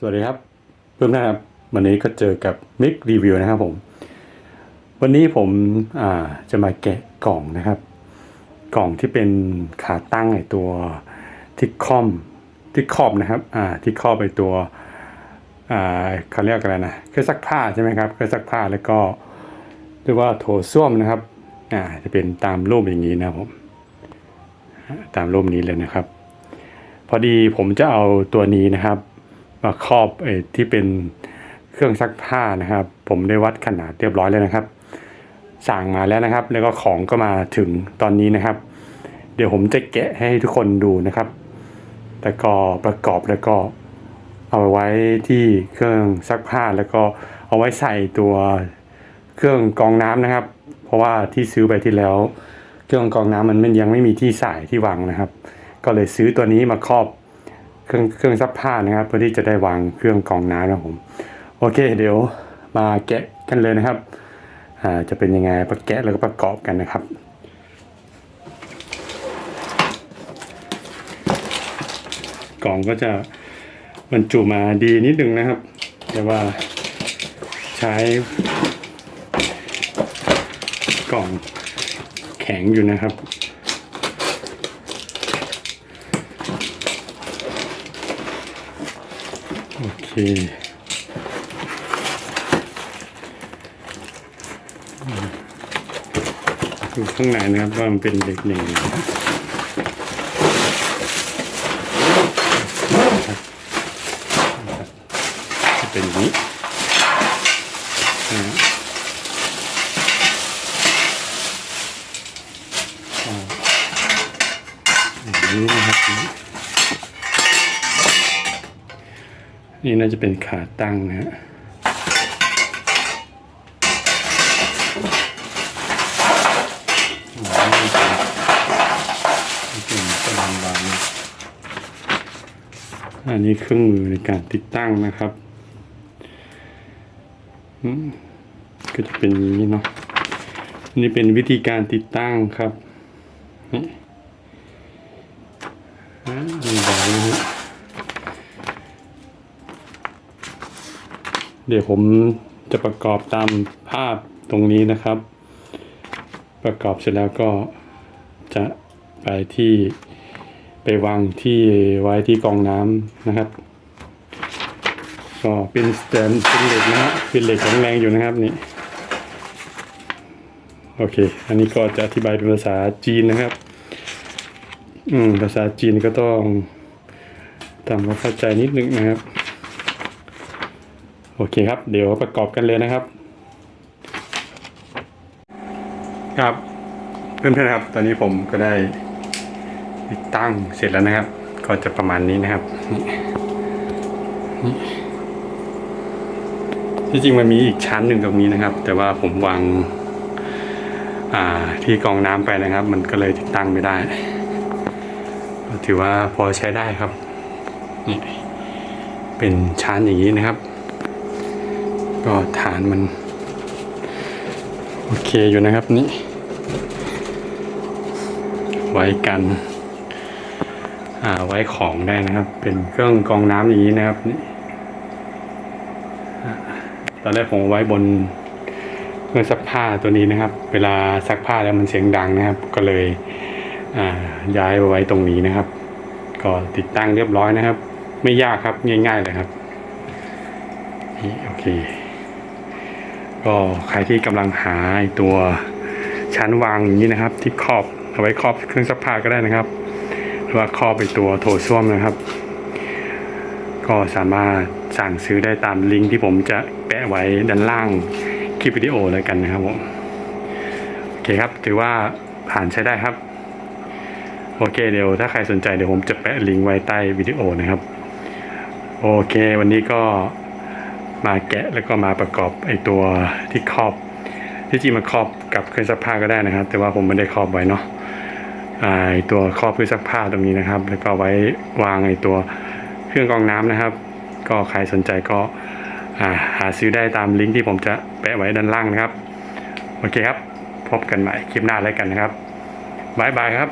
สวัสดีครับเพิ่มนะครับ วันนี้ก็เจอกับมิกรีวิวนะครับผม วันนี้ผมจะมาแกะกล่องนะครับ กล่องที่เป็นขาตั้งไอตัวที่คอมที่ครอบนะครับที่ครอบไอตัวเขาเรียกอะไรนะเครื่องซักผ้าใช่ไหมครับเครื่องซักผ้าแล้วก็เรียกว่าโถส้วมนะครับจะเป็นตามรูปอย่างนี้นะครับผมตามรูปนี้เลยนะครับ พอดีผมจะเอาตัวนี้นะครับ ครอบอที่เป็นเครื่องซักผ้านะครับ ผมได้วัดขนาดเรียบร้อยแล้วนะครับ สั่งมาแล้วนะครับ แล้วก็ของก็มาถึงตอนนี้นะครับ เดี๋ยวผมจะแกะให้ทุกคนดูนะครับแล้วก็ประกอบแล้วก็เอาไว้ที่เครื่องซักผ้าแล้วก็เอาไว้ใส่ตัวเครื่องกรองน้ำนะครับ เพราะว่าที่ซื้อไปที่แล้ว เครื่องกรองน้ำมันยังไม่มีที่ใส่ที่วางนะครับ ก็เลยซื้อตัวนี้มาครอบ เครื่องเครื่องซักผ้านะครับ เพื่อที่จะได้วางเครื่องกรองน้ำนะครับผม โอเค เดี๋ยวมาแกะกันเลยนะครับอ่าจะเป็นยังไงประแกะแล้วก็ประกอบกันนะครับกล่องก็จะบรรจุมาดีนิดนึงนะครับ แต่ว่าใช้กล่องแข็งอยู่นะครับ โอเคอืม ดูข้างในนะครับว่ามันเป็นเด็กหนึ่งจะเป็นอย่างนี้นะฮะอ่าอย่างนี้นะครับ นี่น่าจะเป็นขาตั้งนะฮะอ๋อนี่เป็นนี่เป็นกำลังวางอันนี้เครื่องมือในการติดตั้งนะครับอืมก็จะเป็นอย่างนี้เนาะอันนี่เป็นวิธีการติดตั้งครับ เดี๋ยวผมจะประกอบตามภาพตรงนี้นะครับ ประกอบเสร็จแล้วก็จะไปที่ไปวางที่ไว้ที่กองน้ำนะครับ ก็เป็นสแตนเป็นเหล็กนะฮะเป็นเหล็กแข็งแรงอยู่นะครับนี่โอเค อันนี้ก็จะอธิบายเป็นภาษาจีนนะครับ อืม ภาษาจีนก็ต้องทำความเข้าใจนิดนึงนะครับ โอเคครับ เดี๋ยวประกอบกันเลยนะครับ ครับเพื่อนๆครับ ตอนนี้ผมก็ได้ติดตั้งเสร็จแล้วนะครับ ก็จะประมาณนี้นะครับนี่นี่ที่จริงมันมีอีกชั้นหนึ่งตรงนี้นะครับ แต่ว่าผมวางอ่าที่กองน้ำไปนะครับ มันก็เลยติดตั้งไม่ได้ถือว่าพอใช้ได้ครับนี่เป็นชั้นอย่างนี้นะครับ ก็ฐานมัน โอเคอยู่นะครับนี่ไว้กันอ่าไว้ของได้นะครับ เป็นเครื่องกรองน้ำอย่างนี้นะครับนี่ตอนแรกผมเอาไว้บนเครื่องซักผ้าตัวนี้นะครับ เวลาซักผ้าแล้วมันเสียงดังนะครับ ก็เลยอ่าย้ายมาไว้ตรงนี้นะครับ ก็ติดตั้งเรียบร้อยนะครับ ไม่ยากครับง่ายๆเลยครับนี่โอเค ก็ใครที่กำลังหาตัวชั้นวางอย่างนี้นะครับ ที่ครอบเอาไว้ครอบเครื่องซักผ้าก็ได้นะครับ หรือว่าครอบไปตัวโถส้วมนะครับ ก็สามารถสั่งซื้อได้ตามลิงก์ที่ผมจะแปะไว้ด้านล่างคลิปวิดีโอแล้วกันนะครับผมโอเคครับถือว่าผ่านใช้ได้ครับโอเคเดี๋ยวถ้าใครสนใจเดี๋ยวผมจะแปะลิงก์ไว้ใต้วิดีโอนะครับ โอเค วันนี้ก็ มาแกะแล้วก็มาประกอบไอตัวที่ครอบ ที่จริงมาครอบกับเครื่องซักผ้าก็ได้นะครับ แต่ว่าผมไม่ได้ครอบไว้เนาะไอตัวครอบเครื่องซักผ้าตรงนี้นะครับ แล้วก็ไว้วางไอตัวเครื่องกรองน้ำนะครับ ก็ใครสนใจก็หาซื้อได้ตามลิงก์ที่ผมจะแปะไว้ด้านล่างนะครับ โอเคครับ พบกันใหม่คลิปหน้าแล้วกันนะครับบายบายครับ